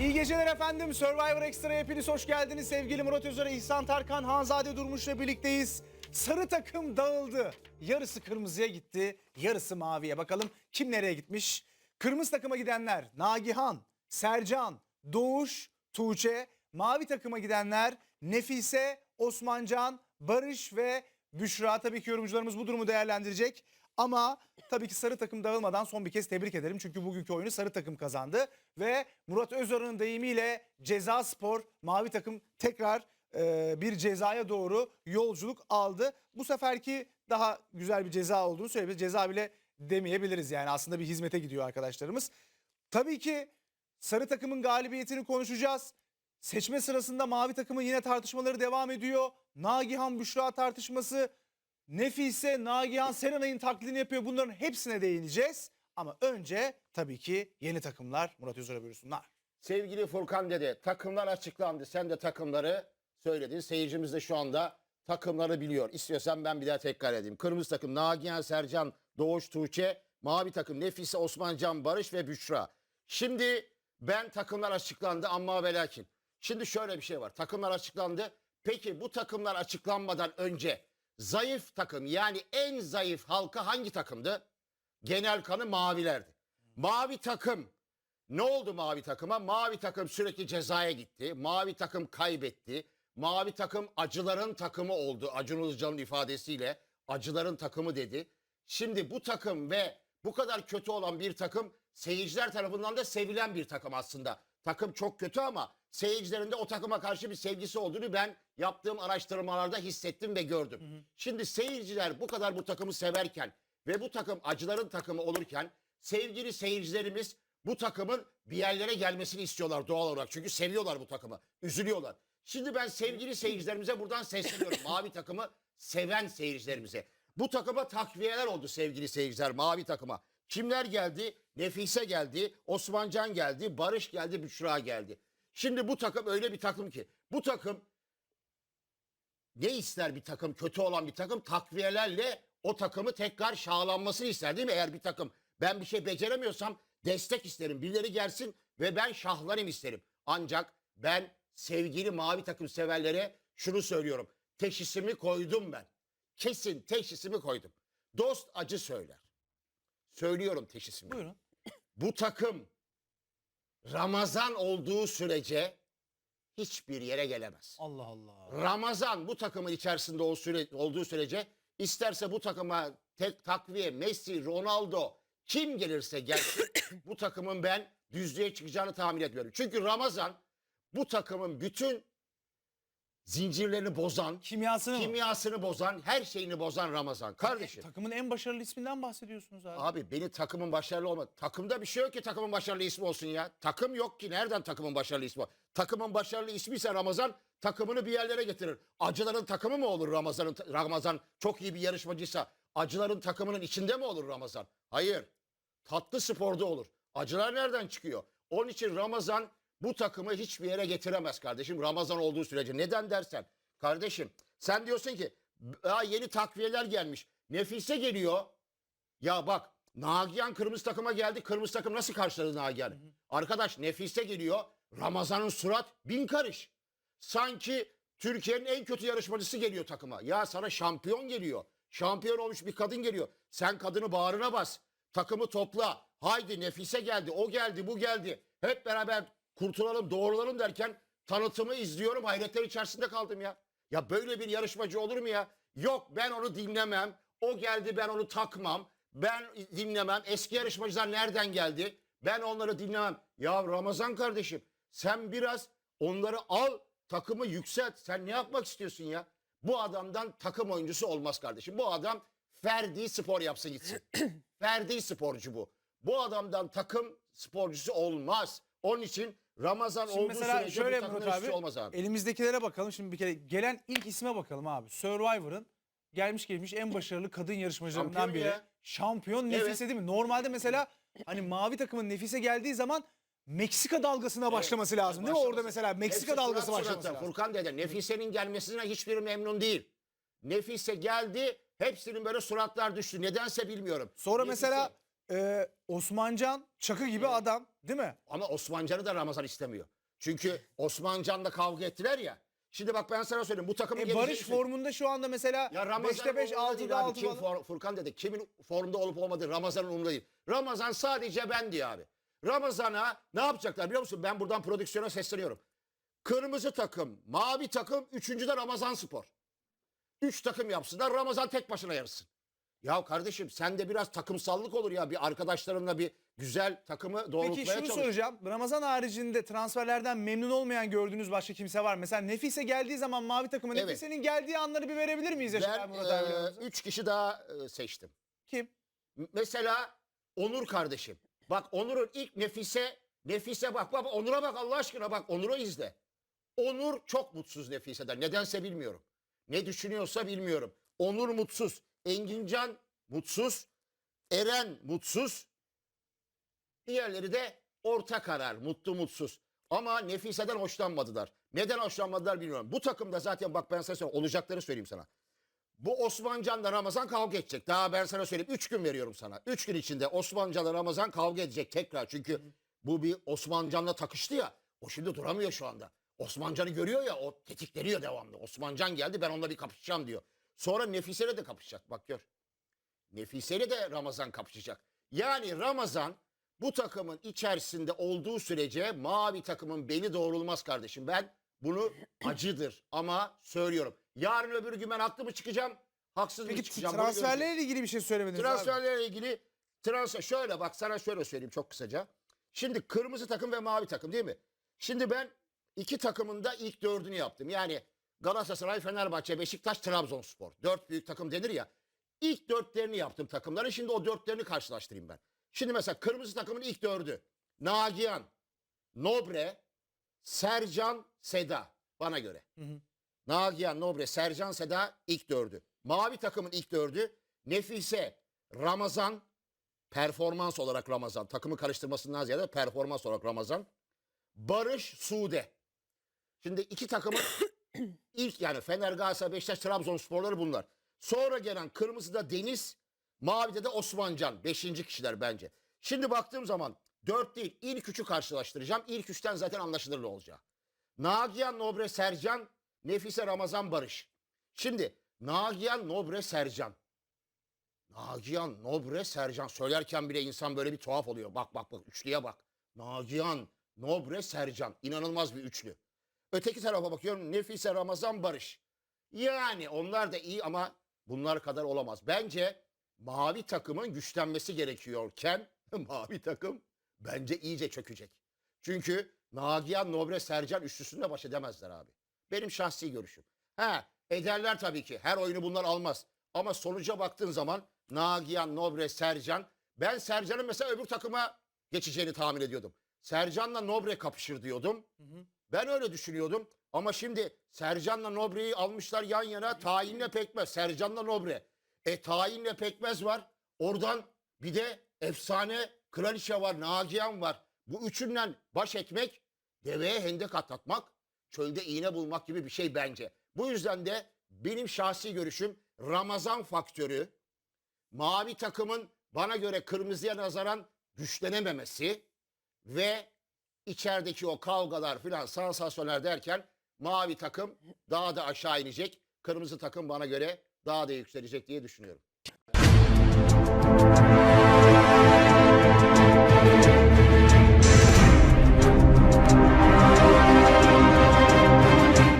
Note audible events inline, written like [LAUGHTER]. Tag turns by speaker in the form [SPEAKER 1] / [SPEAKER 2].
[SPEAKER 1] İyi geceler efendim. Survivor Extra'ya hepiniz hoş geldiniz. Sevgili Murat Özer, İhsan Tarkan, Hanzade Durmuş'la birlikteyiz. Sarı takım dağıldı. Yarısı kırmızıya gitti, yarısı maviye. Bakalım kim nereye gitmiş? Kırmızı takıma gidenler Nagihan, Sercan, Doğuş, Tuğçe. Mavi takıma gidenler Nefise, Osmancan, Barış ve Büşra. Tabii ki yorumcularımız bu durumu değerlendirecek. Ama tabii ki sarı takım dağılmadan son bir kez tebrik ederim. Çünkü bugünkü oyunu sarı takım kazandı. Ve Murat Özarı'nın deyimiyle ceza spor mavi takım tekrar e, bir cezaya doğru yolculuk aldı. Bu seferki daha güzel bir ceza olduğunu söyleyebiliriz. Ceza bile demeyebiliriz yani aslında bir hizmete gidiyor arkadaşlarımız. Tabii ki sarı takımın galibiyetini konuşacağız. Seçme sırasında mavi takımın yine tartışmaları devam ediyor. Nagihan Büşra tartışması, Nefise, Nagihan, Serenay'ın taklidini yapıyor. Bunların hepsine değineceğiz. Ama önce tabii ki yeni takımlar Murat Özer'e buyursunlar.
[SPEAKER 2] Sevgili Furkan dede takımlar açıklandı. Sen de takımları söyledin. Seyircimiz de şu anda takımları biliyor. İstiyorsan ben bir daha tekrar edeyim. Kırmızı takım Nagihan, Sercan, Doğuş, Tuğçe. Mavi takım Nefise, Osmancan, Barış ve Büşra. Şimdi ben takımlar açıklandı ama ve lakin. Şimdi şöyle bir şey var. Takımlar açıklandı. Peki bu takımlar açıklanmadan önce zayıf takım yani en zayıf halka hangi takımdı? Genel kanı mavilerdi. Mavi takım ne oldu mavi takıma? Mavi takım sürekli cezaya gitti. Mavi takım kaybetti. Mavi takım acıların takımı oldu. Acun Ilıcalı'nın ifadesiyle acıların takımı dedi. Şimdi bu takım ve bu kadar kötü olan bir takım seyirciler tarafından da sevilen bir takım aslında. Takım çok kötü ama seyircilerin de o takıma karşı bir sevgisi olduğunu ben yaptığım araştırmalarda hissettim ve gördüm. Şimdi seyirciler bu kadar bu takımı severken ve bu takım acıların takımı olurken sevgili seyircilerimiz bu takımın bir yerlere gelmesini istiyorlar doğal olarak. Çünkü seviyorlar bu takımı. Üzülüyorlar. Şimdi ben sevgili seyircilerimize buradan sesleniyorum. [LAUGHS] mavi takımı seven seyircilerimize. Bu takıma takviyeler oldu sevgili seyirciler mavi takıma. Kimler geldi? Nefise geldi, Osmancan geldi, Barış geldi, Büşra geldi. Şimdi bu takım öyle bir takım ki bu takım ne ister bir takım kötü olan bir takım takviyelerle o takımı tekrar şahlanmasını ister değil mi? Eğer bir takım ben bir şey beceremiyorsam destek isterim. Birileri gelsin ve ben şahlanayım isterim. Ancak ben sevgili mavi takım severlere şunu söylüyorum. Teşhisimi koydum ben. Kesin teşhisimi koydum. Dost acı söyler. Söylüyorum teşhisimi.
[SPEAKER 1] Buyurun.
[SPEAKER 2] Bu takım Ramazan olduğu sürece hiçbir yere gelemez.
[SPEAKER 1] Allah Allah.
[SPEAKER 2] Ramazan bu takımın içerisinde o süre, olduğu sürece isterse bu takıma tek takviye Messi, Ronaldo kim gelirse gelsin [COUGHS] bu takımın ben düzlüğe çıkacağını tahmin etmiyorum. Çünkü Ramazan bu takımın bütün zincirlerini bozan,
[SPEAKER 1] Kimyasını mı?
[SPEAKER 2] kimyasını bozan, her şeyini bozan Ramazan. Kardeşim.
[SPEAKER 1] Takımın en başarılı isminden bahsediyorsunuz abi.
[SPEAKER 2] Abi beni takımın başarılı olma. Takımda bir şey yok ki takımın başarılı ismi olsun ya. Takım yok ki nereden takımın başarılı ismi var? Takımın başarılı ismi ise Ramazan takımını bir yerlere getirir. Acıların takımı mı olur Ramazan'ın Ramazan çok iyi bir yarışmacıysa acıların takımının içinde mi olur Ramazan? Hayır. Tatlı sporda olur. Acılar nereden çıkıyor? Onun için Ramazan bu takımı hiçbir yere getiremez kardeşim. Ramazan olduğu sürece. Neden dersen? Kardeşim sen diyorsun ki "Aa, yeni takviyeler gelmiş. Nefise geliyor. Ya bak Nagihan kırmızı takıma geldi. Kırmızı takım nasıl karşıladı Nagihan'ı? Arkadaş Nefise geliyor. Ramazan'ın surat bin karış. Sanki Türkiye'nin en kötü yarışmacısı geliyor takıma. Ya sana şampiyon geliyor. Şampiyon olmuş bir kadın geliyor. Sen kadını bağrına bas. Takımı topla. Haydi Nefise geldi. O geldi bu geldi. Hep beraber kurtulalım doğrulalım derken tanıtımı izliyorum. Hayretler içerisinde kaldım ya. Ya böyle bir yarışmacı olur mu ya? Yok ben onu dinlemem. O geldi ben onu takmam. Ben dinlemem. Eski yarışmacılar nereden geldi? Ben onları dinlemem. Ya Ramazan kardeşim sen biraz onları al takımı yükselt. Sen ne yapmak istiyorsun ya? Bu adamdan takım oyuncusu olmaz kardeşim. Bu adam ferdi spor yapsın gitsin. [CLEARS THROAT] ferdi sporcu bu. Bu adamdan takım sporcusu olmaz. Onun için Ramazan
[SPEAKER 1] Şimdi
[SPEAKER 2] olduğu
[SPEAKER 1] mesela
[SPEAKER 2] sürece
[SPEAKER 1] şöyle
[SPEAKER 2] bu
[SPEAKER 1] Murat
[SPEAKER 2] hiçbir
[SPEAKER 1] abi,
[SPEAKER 2] şey olmaz abi.
[SPEAKER 1] elimizdekilere bakalım. Şimdi bir kere gelen ilk isme bakalım abi. Survivor'ın gelmiş gelmiş en başarılı kadın yarışmacılarından
[SPEAKER 2] Şampiyon
[SPEAKER 1] biri.
[SPEAKER 2] ya.
[SPEAKER 1] Şampiyon Nefise değil mi? Normalde mesela hani mavi takımın Nefise geldiği zaman Meksika dalgasına başlaması lazım değil mi? Orada mesela Meksika
[SPEAKER 2] Hepsi
[SPEAKER 1] dalgası
[SPEAKER 2] surat
[SPEAKER 1] başlaması
[SPEAKER 2] surata.
[SPEAKER 1] lazım.
[SPEAKER 2] Furkan dede Nefise'nin gelmesine hiçbiri memnun değil. Nefise geldi hepsinin böyle suratlar düştü. Nedense bilmiyorum.
[SPEAKER 1] Sonra
[SPEAKER 2] Nefise-
[SPEAKER 1] mesela e, Osmancan çakı gibi adam değil mi?
[SPEAKER 2] Ama Osmancan'ı da Ramazan istemiyor. Çünkü Osmancan'la kavga ettiler ya. Şimdi bak ben sana söyleyeyim bu takımın
[SPEAKER 1] E,
[SPEAKER 2] geleceği
[SPEAKER 1] Barış
[SPEAKER 2] için-
[SPEAKER 1] formunda şu anda mesela
[SPEAKER 2] Ya Ramazan'ın
[SPEAKER 1] 5'te 5
[SPEAKER 2] umurunda değil
[SPEAKER 1] 6'da
[SPEAKER 2] abi.
[SPEAKER 1] 6
[SPEAKER 2] Kim for- Furkan dedi kimin formda olup olmadığı Ramazan'ın umurunda değil. Ramazan sadece ben diyor abi. Ramazan'a ne yapacaklar biliyor musun? Ben buradan prodüksiyona sesleniyorum. Kırmızı takım, mavi takım, üçüncü de Ramazan Spor. Üç takım yapsınlar Ramazan tek başına yarışsın. Ya kardeşim sen de biraz takımsallık olur ya. Bir arkadaşlarınla bir güzel takımı doğrultmaya
[SPEAKER 1] Peki şunu
[SPEAKER 2] çalış.
[SPEAKER 1] soracağım. Ramazan haricinde transferlerden memnun olmayan gördüğünüz başka kimse var mı? Mesela Nefise geldiği zaman mavi takıma
[SPEAKER 2] Evet.
[SPEAKER 1] Nefise'nin geldiği anları bir verebilir miyiz Yaşar
[SPEAKER 2] Ben
[SPEAKER 1] Murat abi?
[SPEAKER 2] e, üç kişi daha e, seçtim.
[SPEAKER 1] Kim?
[SPEAKER 2] M- Mesela Onur kardeşim. Bak Onur'un ilk Nefise, Nefise bak bak Onur'a bak Allah aşkına bak Onur'u izle. Onur çok mutsuz Nefise'den. Nedense bilmiyorum. Ne düşünüyorsa bilmiyorum. Onur mutsuz. Engincan mutsuz. Eren mutsuz. Diğerleri de orta karar. Mutlu mutsuz. Ama Nefise'den hoşlanmadılar. Neden hoşlanmadılar bilmiyorum. Bu takımda zaten bak ben sana söyleyeyim. Olacakları söyleyeyim sana. Bu Osmancan'la Ramazan kavga edecek. Daha ben sana söyleyeyim. Üç gün veriyorum sana. Üç gün içinde Osmancan'la Ramazan kavga edecek tekrar. Çünkü bu bir Osmancan'la takıştı ya. O şimdi duramıyor şu anda. Osmancan'ı görüyor ya o tetikleniyor devamlı. Osmancan geldi ben onunla bir kapışacağım diyor. Sonra Nefise'yle de kapışacak bak gör. Nefise'yle de Ramazan kapışacak. Yani Ramazan bu takımın içerisinde olduğu sürece mavi takımın beli doğrulmaz kardeşim. Ben bunu [CLEARS THROAT] acıdır ama söylüyorum. Yarın öbür gün ben haklı mı çıkacağım? Haksız mı
[SPEAKER 1] Peki
[SPEAKER 2] çıkacağım? Bunu göreceğiz.
[SPEAKER 1] transferlerle ilgili bir şey söylemediniz abi.
[SPEAKER 2] Transferlerle ilgili transfer şöyle bak sana şöyle söyleyeyim çok kısaca. Şimdi kırmızı takım ve mavi takım değil mi? Şimdi ben iki takımın da ilk dördünü yaptım. Yani Galatasaray, Fenerbahçe, Beşiktaş, Trabzonspor. Dört büyük takım denir ya. İlk dörtlerini yaptım takımların. Şimdi o dörtlerini karşılaştırayım ben. Şimdi mesela kırmızı takımın ilk dördü. Nagihan, Nobre, Sercan, Seda bana göre.
[SPEAKER 1] hı.
[SPEAKER 2] Nagihan, Nobre, Sercan, Seda ilk dördü. Mavi takımın ilk dördü. Nefise, Ramazan, performans olarak Ramazan. Takımı karıştırmasından ziyade performans olarak Ramazan. Barış, Sude. Şimdi iki takımın [COUGHS] [CLEARS THROAT] ilk yani Fener, Galatasaray, Beşiktaş, Trabzonsporları bunlar. Sonra gelen kırmızıda Deniz, mavide de Osmancan. Beşinci kişiler bence. Şimdi baktığım zaman dört değil ilk üçü karşılaştıracağım. İlk üçten zaten anlaşılır ne olacağı. Nagihan, Nobre, Sercan, Nefise, Ramazan, Barış. Şimdi Nagihan, Nobre, Sercan. Nagihan, Nobre, Sercan. Söylerken bile insan böyle bir tuhaf oluyor. Bak bak bak üçlüye bak. Nagihan, Nobre, Sercan. İnanılmaz bir üçlü. Öteki tarafa bakıyorum. Nefise, Ramazan, Barış. Yani onlar da iyi ama bunlar kadar olamaz. Bence mavi takımın güçlenmesi gerekiyorken [LAUGHS] mavi takım bence iyice çökecek. Çünkü Nagihan, Nobre, Sercan üçlüsünde baş edemezler abi. Benim şahsi görüşüm. Ha ederler tabii ki. Her oyunu bunlar almaz. Ama sonuca baktığın zaman Nagihan, Nobre, Sercan. Ben Sercan'ın mesela öbür takıma geçeceğini tahmin ediyordum. Sercan'la Nobre kapışır diyordum. Ben öyle düşünüyordum. Ama şimdi Sercan'la Nobre'yi almışlar yan yana. Tayinle pekmez. Sercan'la Nobre. E tayinle pekmez var. Oradan bir de efsane kraliçe var. Nagihan var. Bu üçünden baş ekmek deveye hendek atlatmak, çölde iğne bulmak gibi bir şey bence. Bu yüzden de benim şahsi görüşüm Ramazan faktörü, mavi takımın bana göre kırmızıya nazaran güçlenememesi ve içerideki o kavgalar filan sansasyonel derken mavi takım daha da aşağı inecek. Kırmızı takım bana göre daha da yükselecek diye düşünüyorum.